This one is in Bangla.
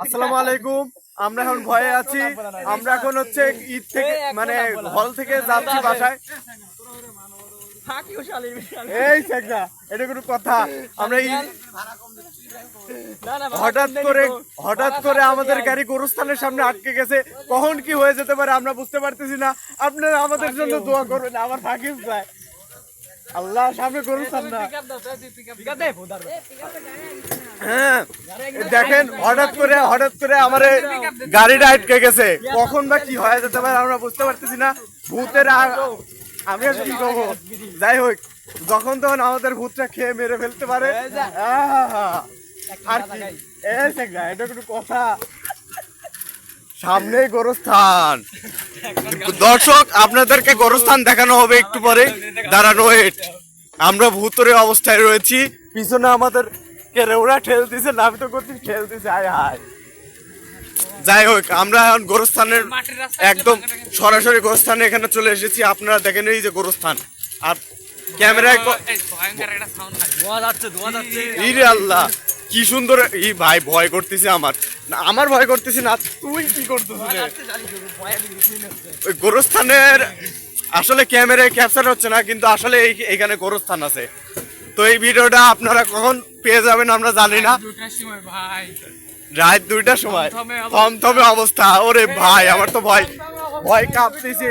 আসসালামু আলাইকুম। আমরা এখন ভয়ে আছি। আমরা এখন হচ্ছে ঈদ থেকে মানে হল থেকে যাচ্ছি বাসায়। এই এটা কোনো কথা। আমরা হঠাৎ করে হঠাৎ করে আমাদের গাড়ি গরুস্থানের সামনে আটকে গেছে। কখন কি হয়ে যেতে পারে আমরা বুঝতে পারতেছি না। আপনারা আমাদের জন্য দোয়া করবেন। আমার থাকিস ভাই। আল্লাহ সামনে গরুস্থান না। হ্যাঁ দেখেন হঠাৎ করে হঠাৎ করে আমার গাড়িটা আটকে গেছে। কখন বা কি হয়ে যেতে পারে আমরা বুঝতে পারতেছি না। ভূতের আমি আর কি করব? যাই হোক যখন তখন আমাদের ভূতটা খেয়ে মেরে ফেলতে পারে! আর কি? এটা কোনো কথা। সামনেই গোরস্থান। দর্শক আপনাদেরকে গোরস্থান দেখানো হবে একটু পরে। দাঁড়ানো ওয়েট আমরা ভূতরে অবস্থায় রয়েছি। পিছনে আমাদের কে রেউড়া ঠেল দিছে নামি তো করছি ঠেল দিছে আয় হায়। যাই হোক আমরা এখন গোরস্থানের একদম সরাসরি গোরস্থানে এখানে চলে এসেছি। আপনারা দেখেন এই যে গোরস্থান। আর ক্যামেরায় ক- ইরে আল্লাহ। কি সুন্দর ই, ভাই, ভয় করতেছে আমার। আমার ভয় করতেছি না, তুই কি করতেছিস গোরস্থানের, আসলে ক্যামেরায় ক্যাপচার হচ্ছে না, কিন্তু আসলে এইখানে গোরস্থান আছে। তো এই ভিডিওটা আপনারা কখন পেয়ে যাবেন আমরা জানি না। রাত দুইটার সময়। থমথমে অবস্থা। ওরে ভাই, আমার তো ভয় ভয় কাঁপতেছে।